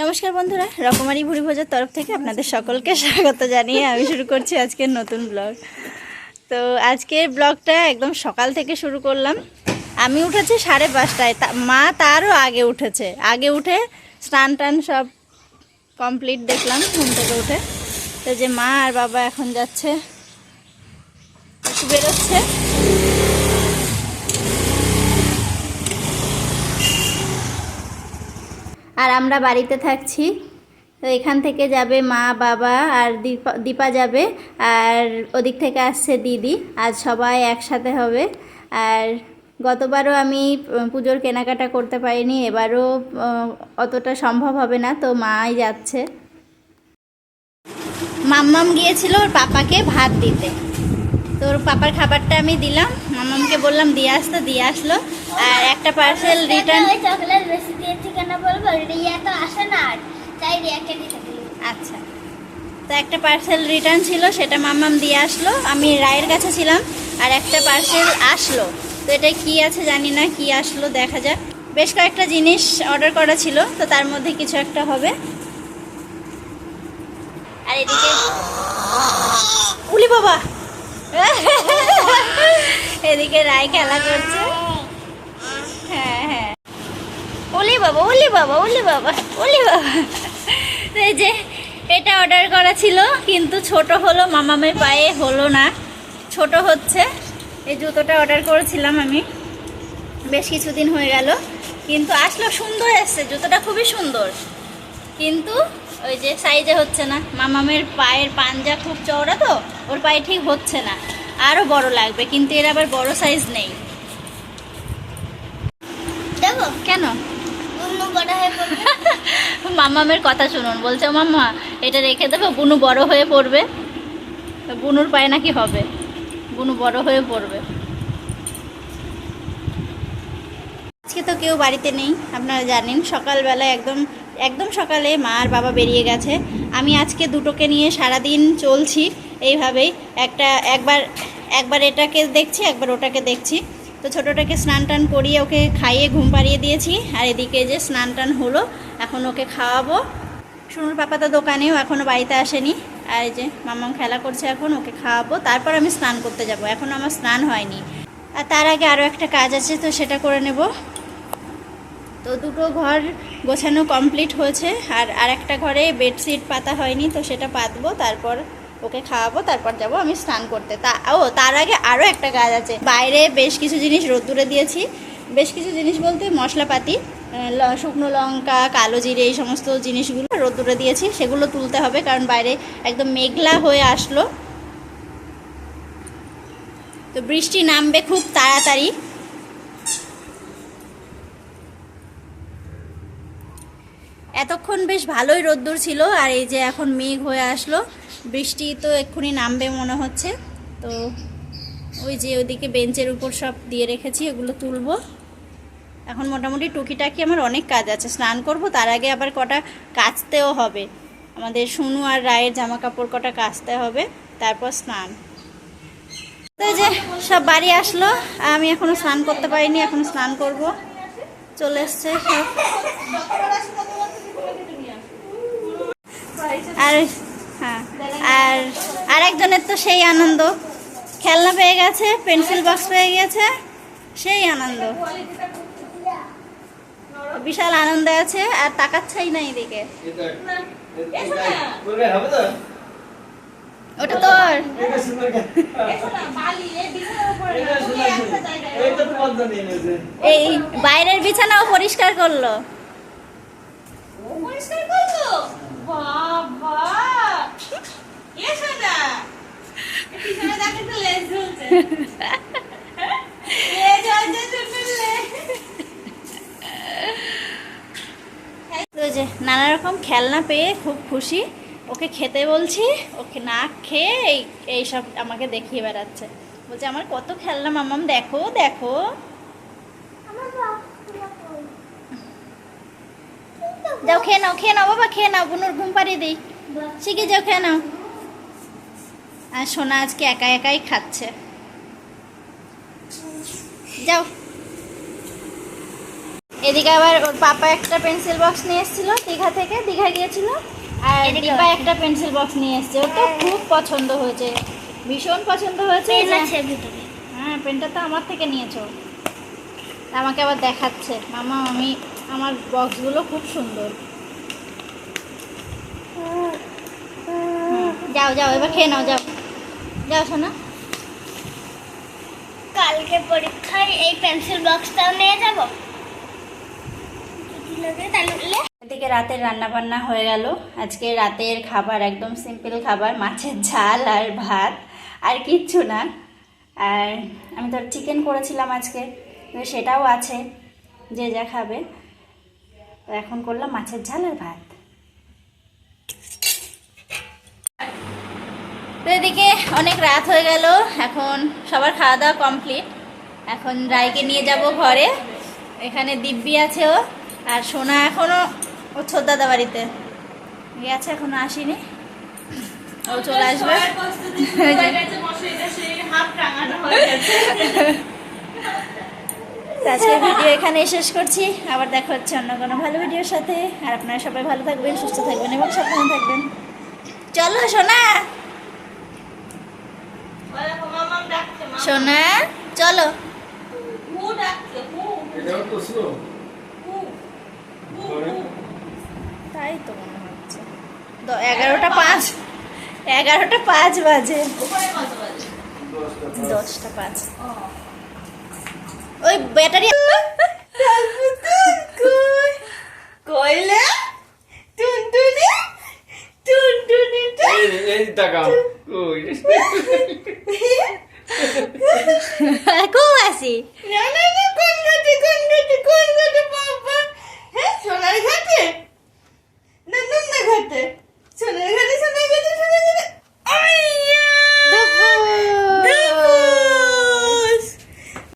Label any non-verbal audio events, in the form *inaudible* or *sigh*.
নমস্কার বন্ধুরা, রকমারি ভুড়ি ভোজার তরফ থেকে আপনাদের সকলকে স্বাগত জানিয়ে আমি শুরু করছি আজকের নতুন ব্লগ। তো আজকের ব্লগটা একদম সকাল থেকে শুরু করলাম। আমি উঠেছি সাড়ে পাঁচটায় মা তারও আগে উঠেছে। আগে উঠে স্নান টান সব কমপ্লিট দেখলাম ঘুম থেকে উঠে। তো যে মা আর বাবা এখন যাচ্ছে বেরোচ্ছে। আর আমরা বাড়িতে থাকছি। তো এখান থেকে যাবে মা, বাবা আর দীপা দীপা যাবে। আর ওদিক থেকে আসছে দিদি। আজ সবাই একসাথে হবে। আর গতবারও আমি পুজোর কেনাকাটা করতে পারিনি। এবারও অতটা সম্ভব হবে না। তো মাই যাচ্ছে। মাম্মাম গিয়েছিল ওর পাপাকে ভাত দিতে। তো ওর পাপার খাবারটা আমি দিলাম। মাম্মামকে বললাম দিয়ে আসতে দিয়ে আসলো। আর একটা পার্সেল রিটার্ন চকলেট বেশি দিয়েছি কেন বলব? রিয়া তো আসে না আর। তাই রিয়াকে দিতে আচ্ছা। তো একটা পার্সেল রিটার্ন ছিল সেটা মাম্মাম দিয়ে আসলো। আমি রায়ের কাছে ছিলাম আর একটা পার্সেল আসলো। তো এটা কি আছে জানি না কি আসলো দেখা যাক। বেশ কয়েকটা জিনিস অর্ডার করা ছিল তো তার মধ্যে কিছু একটা হবে। আর এদিকে উলি বাবা! এদিকে রায় খেলা করছে। হ্যাঁ হ্যাঁ। ওলি বাবা ওলি বাবা ওলি বাবা ওলি বাবা। এই যে, এটা অর্ডার করা ছিল, কিন্তু ছোট হলো, মামামের পায়ে হলো না। ছোট হচ্ছে। এই জুতোটা অর্ডার করেছিলাম আমি। বেশ কিছুদিন হয়ে গেল। কিন্তু আসলো সুন্দর এসছে, জুতোটা খুবই সুন্দর। কিন্তু ওই যে সাইজে হচ্ছে না। মামামের পায়ের পাঞ্জা খুব চওড়া তো ওর পায়ে ঠিক হচ্ছে না। আরও বড় লাগবে কিন্তু এর আবার বড় সাইজ নেই। দেখো কেন? *laughs* মামামের কথা শুনুন বলছে মাম্মা এটা রেখে দেবো বুনু বড় হয়ে পড়বে। বুনুর পায়ে নাকি হবে? বুনু বড় হয়ে পড়বে। আজকে তো কেউ বাড়িতে নেই আপনারা জানেন সকালবেলা একদম একদম সকালে মা আর বাবা বেরিয়ে গেছে। আমি আজকে দুটোকে নিয়ে সারাদিন চলছি এইভাবেই। একটা একবার একবার এটাকে দেখছি, একবার ওটাকে দেখছি। তো ছোটোটাকে স্নান টান করিয়ে ওকে খাইয়ে ঘুম পাড়িয়ে দিয়েছি। আর এদিকে যে স্নান টান হলো, এখন ওকে খাওয়াবো। শুনুর পাপা তো দোকানেও এখনও বাড়িতে আসেনি। আর এই যে মামাম খেলা করছে এখন, ওকে খাওয়াবো। তারপর আমি স্নান করতে যাব। এখন আমার স্নান হয়নি। আর তার আগে আরও একটা কাজ আছে, তো সেটা করে নেব। তো দুটো ঘর গোছানো কমপ্লিট হয়েছে আর আরেকটা ঘরে বেডশিট পাতা হয়নি, তো সেটা পাতবো, তারপর ওকে খাওয়াবো, তারপর যাব আমি স্নান করতে। তা, ও, তার আগে আরও একটা কাজ আছে। বাইরে বেশ কিছু জিনিস রোদ্দুরে দিয়েছি। বেশ কিছু জিনিস বলতে মশলাপাতি শুকনো লঙ্কা, কালো জিরে, এই সমস্ত জিনিসগুলো রোদ্দুরে দিয়েছি, সেগুলো তুলতে হবে, কারণ বাইরে একদম মেঘলা হয়ে আসলো। তো বৃষ্টি নামবে খুব তাড়াতাড়ি। এতক্ষণ বেশ ভালোই রোদ্দুর ছিল আর এই যে এখন মেঘ হয়ে আসলো, বৃষ্টি তো এক্ষুনি নামবে মনে হচ্ছে। তো ওই যে ওইদিকে বেঞ্চের উপর সব দিয়ে রেখেছি ওগুলো তুলবো। এখন মোটামুটি টুকিটাকি আমার অনেক কাজ আছে, স্নান করব, তার আগে আবার কটা কাচতেও হবে। আমাদের সোনু আর রায়ের জামা কাপড় কটা কাচতে হবে, তারপর স্নান। তো যে সব বাড়ি আসলো, আমি এখনও স্নান করতে পারিনি, এখন স্নান করব। চলে এসছে সব। আর হ্যাঁ আর আরেকজনের তো সেই আনন্দ। খেলনা পেয়ে গেছে পেন্সিল বক্স পেয়ে গেছে, সেই আনন্দ। বিশাল আনন্দ আছে, আর তাকাচ্ছাই না এদিকে। ওটা তোর। এই বাইরের বিছানাও পরিষ্কার করল। তো নানা রকম খেলনা পেয়ে খুব খুশি। ওকে খেতে বলছি, ওকে না খেয়ে এই, এইসব আমাকে দেখিয়ে বেড়াচ্ছে। বলছে, আমার কত খেলনা মামাম, দেখো দেখো। যাও, খেয়ে নাও খেয়ে নাও, বাবা, খেয়ে নাও, বুনুর ঘুম পাড়িয়ে দিই। শিখে যাও নাও। আর সোনা আজকে একা একাই খাচ্ছে। যাও। এদিকে আবার ওর পাপা একটা পেন্সিল বক্স নিয়ে এসেছিল দীঘা থেকে দীঘা গিয়েছিল। আর দীপা একটা পেন্সিল বক্স নিয়ে এসেছে। ওর তো খুব পছন্দ হয়েছে ভীষণ পছন্দ হয়েছে। হ্যাঁ। পেনটা তো আমার থেকে নিয়েছো। আমাকে আবার দেখাচ্ছে। মামা আমি আমার বক্সগুলো খুব সুন্দর। যাও যাও এবার খেয়ে নাও যাও। যাও শোনা কালকে পরীক্ষায় এই পেন্সিল বক্সটাও নিয়ে যাব। এদিকে রাতের রান্না বান্না হয়ে গেল। আজকে রাতের খাবার একদম সিম্পল খাবার মাছের ঝাল আর ভাত আর কিচ্ছু না। আর আমি তো চিকেন করেছিলাম আজকে সেটাও আছে যে যা খাবে। তো এখন করলাম মাছের ঝাল আর ভাত। তো এদিকে অনেক রাত হয়ে গেল এখন সবার খাওয়া দাওয়া কমপ্লিট। এখন রায়কে নিয়ে যাব ঘরে এখানে দিব্যি আছে ও আর সোনা এখনও ও দাদা বাড়িতে। গেছে এখনও আসেনি। ও চলে আসবে। আজকের ভিডিও এখানে শেষ করছি। আবার দেখা হচ্ছে অন্য কোনো ভালো ভিডিওর সাথে। আর আপনারা সবাই ভালো থাকবেন সুস্থ থাকবেন এবং সাবধানে থাকবেন। চলো সোনা! সোনা চলো। তাই তো মনে হচ্ছে। এগারোটা পাঁচ এগারোটা পাঁচ বাজে। দশটা পাঁচ। ওই ব্যাটারি কইলে? টুনটুনি? টুনটুনি এই এই তাকাও। কই কো